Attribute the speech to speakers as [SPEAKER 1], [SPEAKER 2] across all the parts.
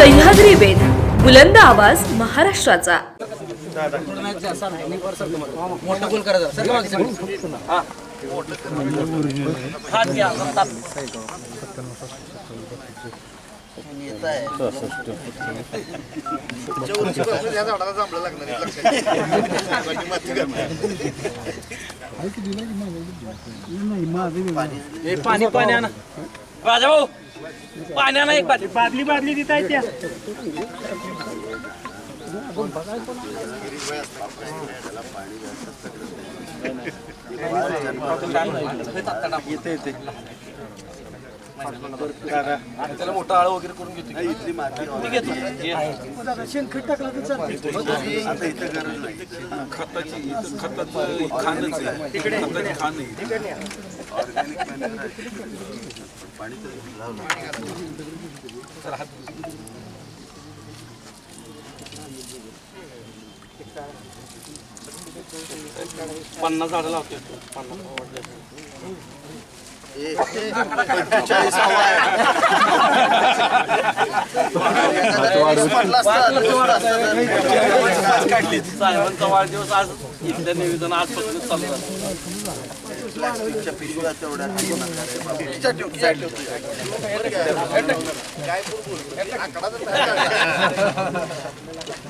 [SPEAKER 1] सह्याद्री वेद बुलंद आवाज महाराष्ट्राचा.
[SPEAKER 2] पाणी पाणी आणा. राजा भाऊ पाण्यानं एक बादली बादली बादली देता येत्या येते येते त्याला मोठा आळ वगैरे करून घेतो मी घेतो
[SPEAKER 3] खताची इथं खताचं खाणच आहे. खताची खाण आहे
[SPEAKER 2] पन्नास झाडं लावतो पन्नास. साहेबांचा वाढदिवस आज इथल्या निवेदन आजपासून चालू झालं ओ,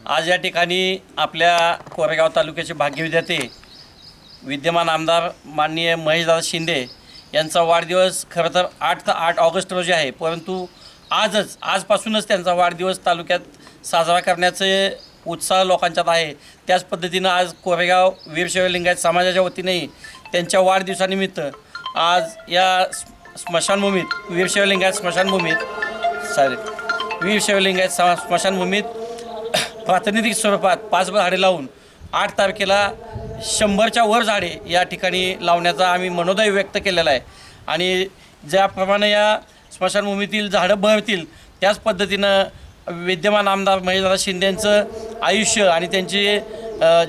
[SPEAKER 2] आज या ठिकाणी आपल्या कोरेगाव तालुक्याचे भाग्य विद्यार्थी विद्यमान आमदार माननीय महेशदादा शिंदे यांचा वाढदिवस खरं तर आठ आठ ऑगस्ट रोजी आहे परंतु आजच आजपासूनच त्यांचा वाढदिवस तालुक्यात साजरा करण्याचे उत्साह लोकांच्यात आहे. त्याच पद्धतीनं आज कोरेगाव वीरशैव लिंगायत समाजाच्या वतीनेही त्यांच्या वाढदिवसानिमित्त आज या स्म- स्मशानभूमीत वीरशैव लिंगायत स्मशानभूमीत सॉरी वीरशैव लिंगायत स्मशानभूमीत प्रातिनिधिक स्वरूपात पाच झाडे लावून आठ तारखेला शंभरच्या वर झाडे या ठिकाणी लावण्याचा आम्ही मनोदय व्यक्त केलेला आहे. आणि ज्याप्रमाणे या स्मशानभूमीतील झाडं बहरतील त्याच पद्धतीनं विद्यमान आमदार महेशदादा शिंदेंचं आयुष्य आणि त्यांचे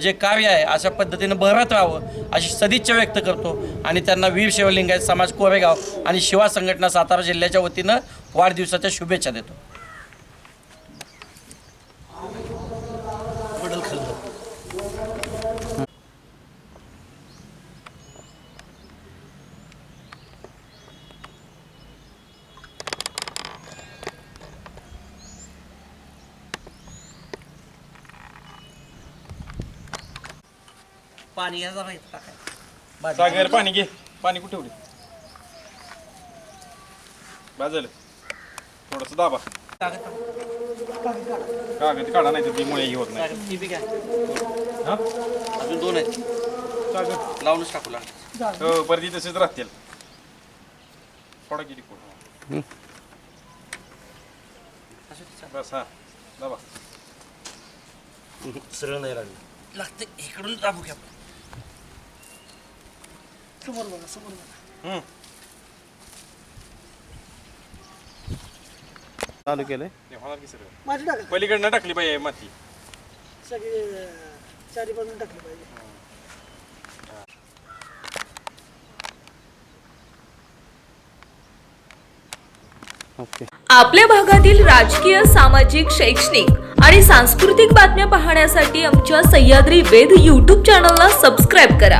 [SPEAKER 2] जे कार्य आहे अशा पद्धतीनं बहरत राहावं अशी सदिच्छा व्यक्त करतो. आणि त्यांना वीर शिवलिंगायत समाज कोरेगाव आणि शिवा संघटना सातारा जिल्ह्याच्या वतीनं वाढदिवसाच्या शुभेच्छा देतो. पाणी घ्या जरा
[SPEAKER 3] सागर पाणी घे. पाणी कुठे ठेवले बाजल. थोडस दाबा. कागद काढा. नाही तर ती मुळे होत नाही.
[SPEAKER 2] ती बी घ्या.
[SPEAKER 3] हा?
[SPEAKER 2] अजून दोन आहेत.
[SPEAKER 3] सागर
[SPEAKER 2] लावूनच टाकू लागलं.
[SPEAKER 3] हो बरं ती तसेच राहतील. थोडा गेली कोण बस हा. दाबा.
[SPEAKER 2] सरळ नाही लागलं लागते इकडून दाबू घ्या.
[SPEAKER 3] हम्म.
[SPEAKER 4] चालू केलंय.
[SPEAKER 3] ते होणार की सगळं?
[SPEAKER 5] माझी टाका
[SPEAKER 3] पलीकडनं टाकली पाहिजे माती.
[SPEAKER 5] सगळे चारी बाजून टाकली पाहिजे.
[SPEAKER 4] ओके.
[SPEAKER 1] आपल्या भागातील राजकीय सामाजिक शैक्षणिक आणि सांस्कृतिक बातम्या पाहण्यासाठी आमच्या सह्याद्री वेद यूट्यूब चॅनलला सबस्क्राईब करा.